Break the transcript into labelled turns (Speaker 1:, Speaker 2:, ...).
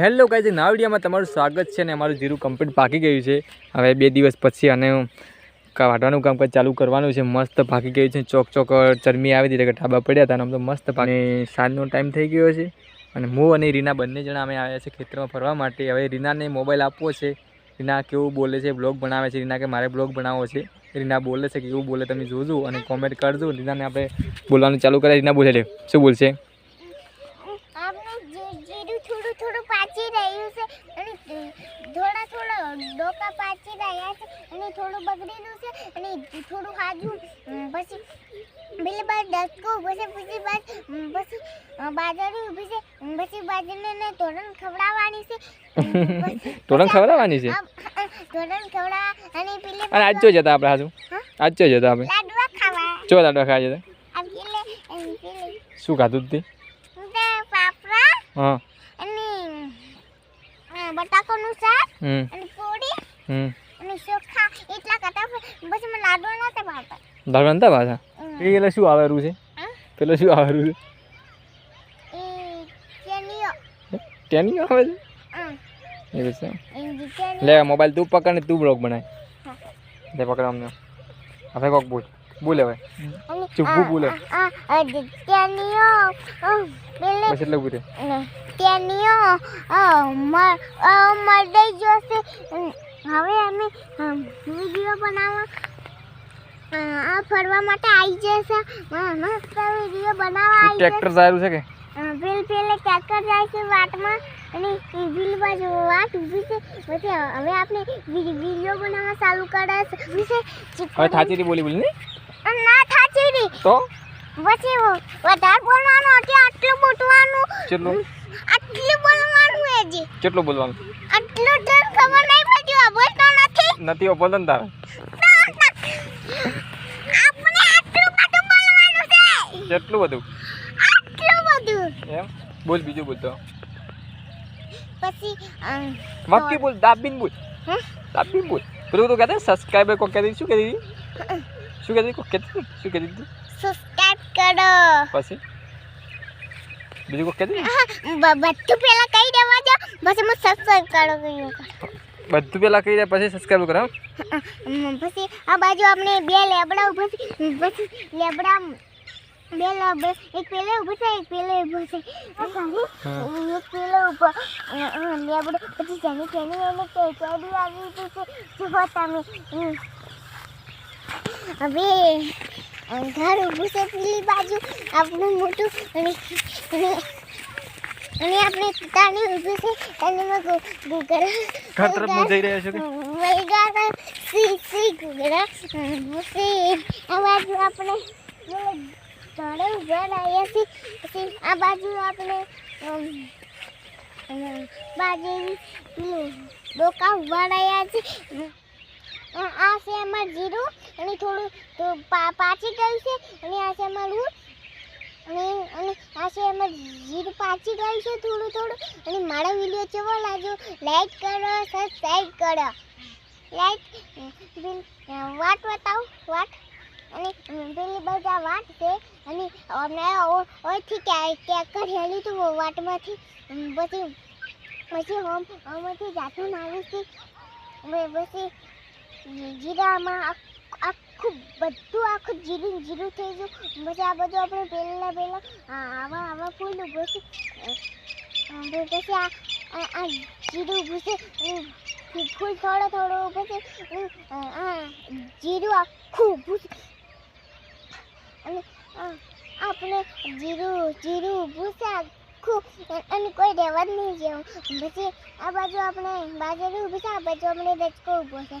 Speaker 1: Hello guys નવા વિડીયોમાં તમારું સ્વાગત છે અને અમારું જીરું કમ્પ્લીટ પાકી ગયું છે. હવે બે દિવસ પછી અને વાટવાનું કામકાજ ચાલુ કરવાનું છે. મસ્ત પાકી ગયું છે. ચોક ચોક ચરમી આવી હતી કે ઢાબા પડ્યા હતા અને આમ તો મસ્ત પાકી સાંજનો ટાઈમ થઈ ગયો છે. અને હું અને રીના બંને જણા અમે આવ્યા છે ખેતરમાં ફરવા માટે. હવે રીનાને મોબાઈલ આપવો છે. રીના કેવું બોલે છે બ્લોગ બનાવે છે. રીના કે મારે બ્લોગ બનાવવો છે. રીના બોલે છે કે કેવું બોલે, તમે જોજો અને કોમેન્ટ કરજો. રીનાને આપણે બોલવાનું ચાલુ કરે રીના બોલે, લે, શું બોલશે
Speaker 2: આપણે જે- જીરું થોડું થોડું પાચી રહ્યું છે અને થોડા થોડા ડોકા પાચી રહ્યા છે અને થોડું બગડેલું છે અને થોડું હાજુ પછી પેલી બાર ડસકો પછી પછી બાદ પછી બાજરી ઊભી છે પછી બાજરીને તોરણ ખવડાવવાની છે.
Speaker 1: તોરણ ખવડાવવાની છે?
Speaker 2: તોરણ ખવડાવવા અને પેલી
Speaker 1: અને આજ જો જતા આપણે હાજુ? આજ જો જતા આપણે.
Speaker 2: લાડવા ખાવા.
Speaker 1: ચો લાડવા ખાવા જતા. શું ખાધું તે?
Speaker 2: પાપડા
Speaker 1: હા.
Speaker 2: બટાકાનું શાક અને પૂરી અને ચોખા એટલા કરતા પછી મને લાડુ નહોતા ભાવતા.
Speaker 1: દાળ નતા ભાવતા
Speaker 2: હમ.
Speaker 1: પેલે શું આવેલું છે? પેલો શું
Speaker 2: એ ચેનીઓ
Speaker 1: છે ટેનિંગ આવે છે? એવું છે.
Speaker 2: એ જે
Speaker 1: લે મોબાઈલ તું પકડ ને તું બ્લોગ બનાય. લે પકડ અમને હવે કોક બોલ બોલ હવે.
Speaker 2: આ-
Speaker 1: બોલે. બસ એટલે
Speaker 2: અ, જોશે. હવે અમે વીડિયો બનાવવા આ ફરવા માટે આવી જશે. મસ્ત વીડિયો બનાવવા આવી
Speaker 1: ટ્રેક્ટર સારું છે કે?
Speaker 2: પેલ પેલે ટ્રેક્ટર જાય છે વાટમાં અને બીલ બાજુ વાટ ઊભી છે. પછી હવે આપણે વીડિયો બનાવવા ચાલુ કરે છે
Speaker 1: હવે થાચી બોલી બોલી ને.
Speaker 2: ના થાચી રી.
Speaker 1: તો?
Speaker 2: પછી વધારે બોલવાનું એટલે આટલું બોટવાનું
Speaker 1: કેટલું
Speaker 2: આટલું બોલવાનું એ જી.
Speaker 1: કેટલું બોલવાનું?
Speaker 2: આટલું તને ખબર નહીં પડી આ બોલતો નથી.
Speaker 1: નથી બોલતો ને તારે.
Speaker 2: આપણે આટલું બધું બોલવાનું છે.
Speaker 1: કેટલું બધું?
Speaker 2: આટલું બધું.
Speaker 1: એમ? બોલ બીજું બોલતો
Speaker 2: પછી અમ,
Speaker 1: વાક્ય બોલ. દાબીન બોલ.
Speaker 2: હે?
Speaker 1: દાબીન બોલ. પેલું તો કહેતા સબસ્ક્રાઈબર કોક કહેતી શું કહેતી હતી? શું કહેતી કોક? શું કહેતી તું
Speaker 2: સબસ્ક્રાઇબ કરો.
Speaker 1: પછી? બીજું કોક કહેતી
Speaker 2: બધું પેલા કહી દેવા જો પછી હું સબસ્ક્રાઇબ કરો કહ્યું
Speaker 1: બધું પેલા કહી દે પછી સબસ્ક્રાઇબ કરો
Speaker 2: પછી આ બાજુ આપણે બે લેબડા ઊભા છે. પછી લેબડા બે લેબડા. એક પેલે ઊભો છે એક પેલે ઊભો છે. એક પેલે ઊભો. લેબડો. પછી જેની જેની એને કે કેડી આવી છે જો તમે. હવે અંધાર ઘર ઊભું છે પેલી બાજુ આપણું મોટું અને અને આપણે તાની ઊભું છે અને મેં
Speaker 1: ગૂગલ તરફ હું જઈ રહ્યા છો કે?
Speaker 2: વૈગારા સી સી ગૂગલ પછી આ બાજુ આપણે ઝાડે ઊભા રહ્યા છીએ પછી આ બાજુ આપણે બાજુ ડોકા ઊભા રહ્યા છે આ છે અમારું જીરું, અને થોડું પાચી ગયું છે, અને આ છે અમારું અને અને આ છે એમાં જીરું પાચી ગયું છે થોડું થોડું, અને મારો વીડિયો કેવો લાગ્યો લાઈક કરો સબસ્ક્રાઈબ કરો. લાઈક વાટ બતાવો વાટ અને પેલી બધા વાટ છે, અને અમે ઓયથી ક્યાંક હેલી હતું વાટમાંથી પછી પછી હોમ હોમથી જાતું નાવી છે પછી જીરામાં આખ- બધું આખું જીરું જીરું થઈ ગયું. પછી આ બધું આપણે પહેલાં પહેલાં આવા આવા ફૂલ અ, પછી આ જીરું ઊભું છે. ફૂલ થોડો થોડો ઊભો છે. આ જીરું આખું ઉભું છે. અને આપણે જીરું જીરું ઉભું છે આખું. અને કોઈ રહેવા જ નહીં જેવું. પછી આ બાજુ આપણે બાજરી ઊભી છે આ બાજુ આપણે રચકો ઊભો છે.